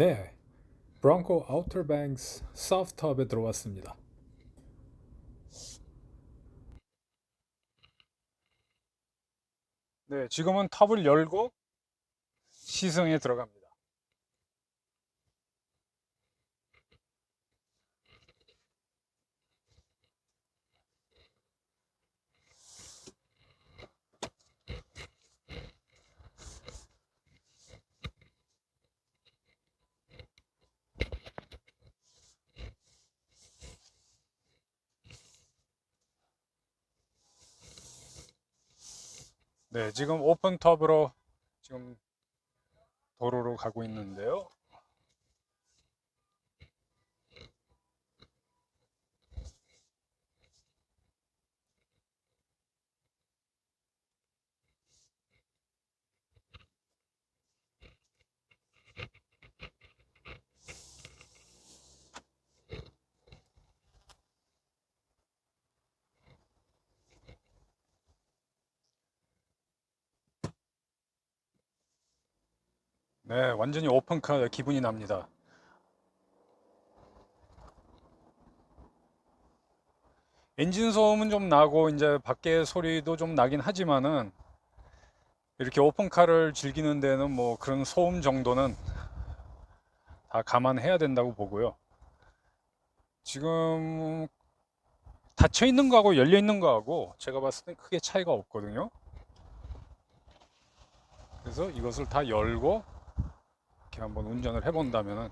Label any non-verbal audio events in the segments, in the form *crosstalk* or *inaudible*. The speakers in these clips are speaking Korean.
네, 브랑코 아우터뱅스 소프트업에 들어왔습니다. 네, 지금은 탑을 열고 시승에 들어갑니다. 네, 지금 오픈 탑으로 지금 도로로 가고 있는데요. 네, 완전히 오픈카 기분이 납니다. 엔진 소음은 좀 나고 이제 밖에 소리도 좀 나긴 하지만은 이렇게 오픈카를 즐기는 데는 뭐 그런 소음 정도는 다 감안해야 된다고 보고요. 지금 닫혀 있는 거하고 열려 있는 거하고 제가 봤을 때 크게 차이가 없거든요. 그래서 이것을 다 열고 한번 운전을 해본다면은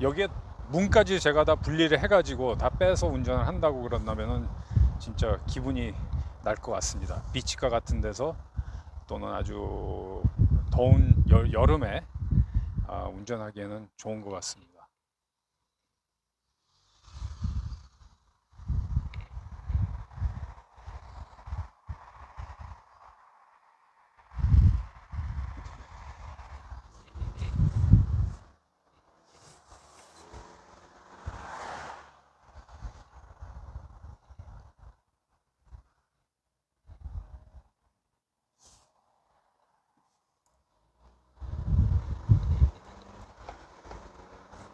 여기에 문까지 제가 다 분리를 해가지고 다 빼서 운전을 한다고 그런다면은 진짜 기분이 날 것 같습니다. 비치가 같은 데서 또는 아주 더운 여, 여름에 아, 운전하기에는 좋은 것 같습니다.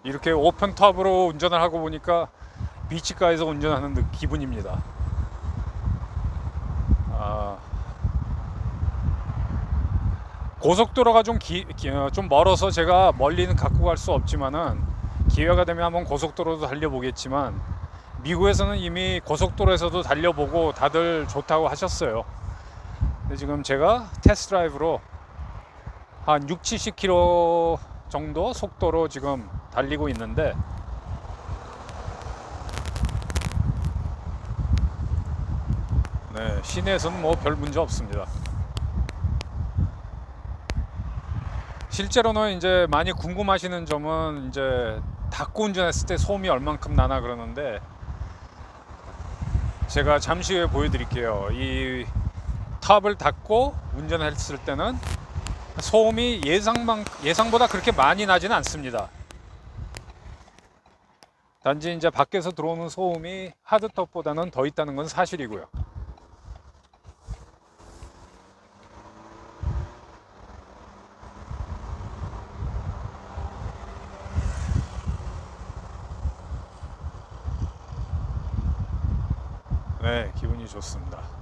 이렇게 오픈 탑으로 운전을 하고 보니까 비치가에서 운전하는 느- 기분입니다. 아, 고속도로가 좀, 기, 기- 어, 좀 멀어서 제가 멀리는 갖고 갈 수 없지만은 기회가 되면 한번 고속도로도 달려보겠지만 미국에서는 이미 고속도로에서도 달려보고 다들 좋다고 하셨어요. 근데 지금 제가 테스트 드라이브로 한 6, 70km 정도 속도로 지금 달리고 있는데 네, 시내에서는 뭐 별 문제 없습니다. 실제로는 이제 많이 궁금하시는 점은 이제 닫고 운전했을 때 소음이 얼만큼 나나 그러는데 제가 잠시 후에 보여드릴게요. 이 탑을 닫고 운전했을 때는 소음이 예상만 예상보다 그렇게 많이 나지는 않습니다. 단지 이제 밖에서 들어오는 소음이 하드톱보다는 더 있다는 건 사실이고요. 네, 기분이 좋습니다.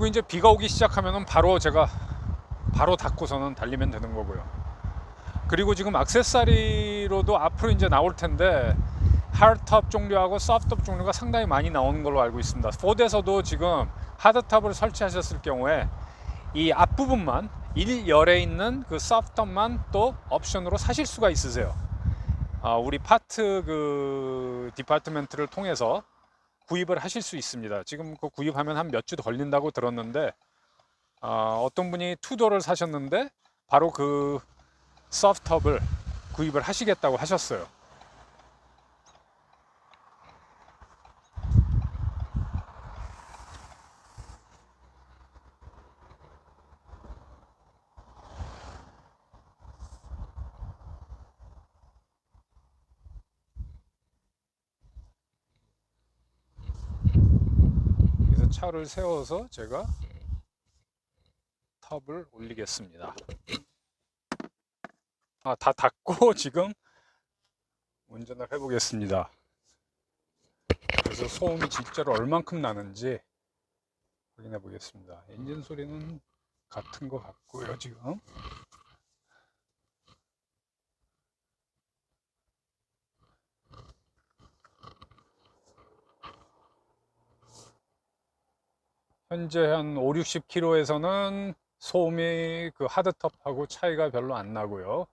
그리고 이제 비가 오기 시작하면은 바로 제가 바로 닫고서는 달리면 되는 거고요. 그리고 지금 악세사리로도 앞으로 이제 나올 텐데 하드탑 종류하고 소프트탑 종류가 상당히 많이 나오는 걸로 알고 있습니다. 포드에서도 지금 하드탑을 설치하셨을 경우에 이 앞부분만 1열에 있는 그 소프트탑만 또 옵션으로 사실 수가 있으세요. 아, 우리 파트 그 디파트멘트를 통해서 구입을 하실 수 있습니다. 지금 그 구입하면 한 몇 주 걸린다고 들었는데 어, 어떤 분이 투도를 사셨는데 바로 그 소프트탑을 구입을 하시겠다고 하셨어요. 차를 세워서 제가 탑을 올리겠습니다. 아, 다 닫고 *laughs* 지금 운전을 해보겠습니다. 그래서 소음이 진짜로 얼만큼 나는지 확인해 보겠습니다. 엔진 소리는 같은 것 같고요, 지금. 현재 한 5, 60km에서는 소음이 그 하드톱하고 차이가 별로 안 나고요.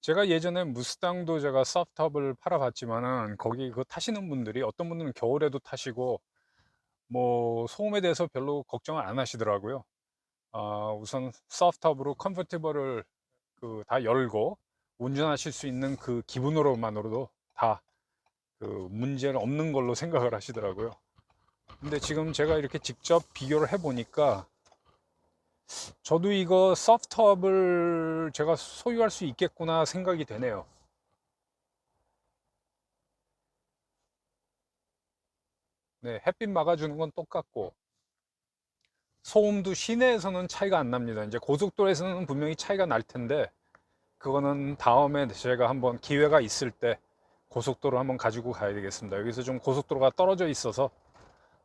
제가 예전에 무스탕도 제가 소프트업을 팔아봤지만은 거기 그 타시는 분들이 어떤 분들은 겨울에도 타시고 뭐 소음에 대해서 별로 걱정을 안 하시더라고요. 아, 우선 소프트업으로 컨버티블을 그다 열고 운전하실 수 있는 그 기분으로만으로도 다 그 문제는 없는 걸로 생각을 하시더라고요. 근데 지금 제가 이렇게 직접 비교를 해보니까 저도 이거 소프트업을 제가 소유할 수 있겠구나 생각이 되네요. 네, 햇빛 막아주는 건 똑같고 소음도 시내에서는 차이가 안 납니다. 이제 고속도로에서는 분명히 차이가 날 텐데 그거는 다음에 제가 한번 기회가 있을 때 고속도로 한번 가지고 가야 되겠습니다. 여기서 좀 고속도로가 떨어져 있어서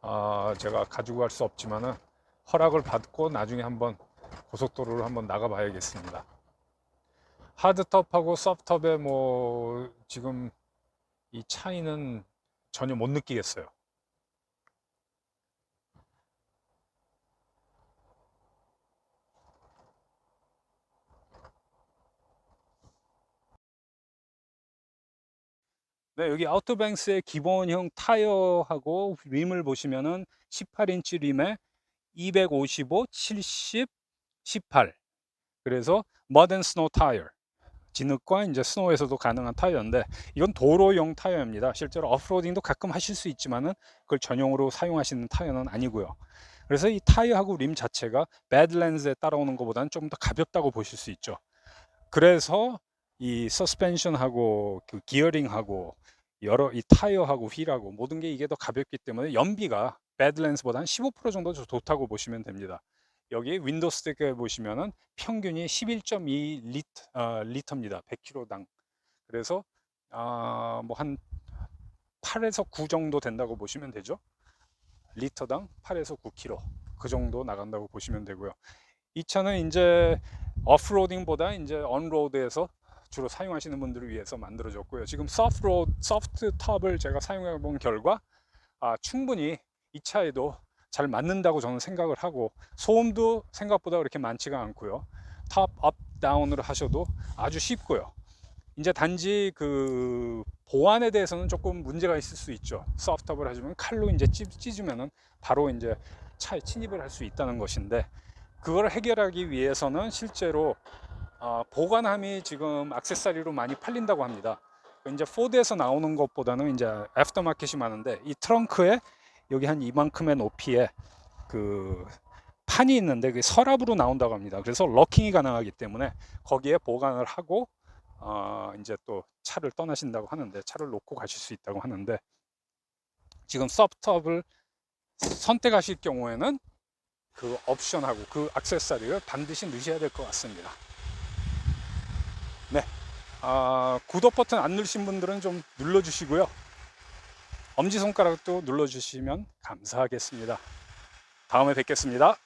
아, 제가 가지고 갈 수 없지만은 허락을 받고 나중에 한번 고속도로를 한번 나가 봐야겠습니다. 하드톱하고 소프트톱의 뭐 지금 이 차이는 전혀 못 느끼겠어요. 네, 여기 아우토뱅스의 기본형 타이어하고 림을 보시면은 18인치 림에 255, 70, 18. 그래서 머든 스노우 타이어. 진흙과 이제 스노우에서도 가능한 타이어인데 이건 도로용 타이어입니다. 실제로 오프로딩도 가끔 하실 수 있지만은 그걸 전용으로 사용하시는 타이어는 아니고요. 그래서 이 타이어하고 림 자체가 배드랜드에 따라오는 것보다는 좀 더 가볍다고 보실 수 있죠. 그래서 이 서스펜션하고 그 기어링하고 여러 이 타이어하고 휠하고 모든 게 이게 더 가볍기 때문에 연비가 배드랜스보다 한 15% 정도 더 좋다고 보시면 됩니다. 여기 윈도우 스틱에 보시면은 평균이 11.2 리터, 어, 리터입니다. 100km당. 그래서 아, 뭐 한 8에서 9 정도 된다고 보시면 되죠. 리터당 8에서 9km 그 정도 나간다고 보시면 되고요. 이 차는 이제 오프로딩보다 이제 언로드에서 주로 사용하시는 분들을 위해서 만들어졌고요. 지금 소프트로드, 소프트 톱을 제가 사용해 본 결과 아, 충분히 이 차에도 잘 맞는다고 저는 생각을 하고 소음도 생각보다 그렇게 많지가 않고요. 탑, 업, 다운으로 하셔도 아주 쉽고요. 이제 단지 그 보안에 대해서는 조금 문제가 있을 수 있죠. 소프트업을 하시면 칼로 이제 찢, 찢으면은 바로 이제 차에 침입을 할 수 있다는 것인데 그걸 해결하기 위해서는 실제로 어, 보관함이 지금 액세서리로 많이 팔린다고 합니다. 이제 포드에서 나오는 것보다는 이제 애프터 마켓이 많은데 이 트렁크에 여기 한 이만큼의 높이에 그 판이 있는데 그게 서랍으로 나온다고 합니다. 그래서 럭킹이 가능하기 때문에 거기에 보관을 하고 어 이제 또 차를 떠나신다고 하는데 차를 놓고 가실 수 있다고 하는데 지금 서브톱을 선택하실 경우에는 그 옵션하고 그 액세서리를 반드시 넣으셔야 될 것 같습니다. 네. 아, 구독 버튼 안 누르신 분들은 좀 눌러주시고요. 엄지손가락도 눌러주시면 감사하겠습니다. 다음에 뵙겠습니다.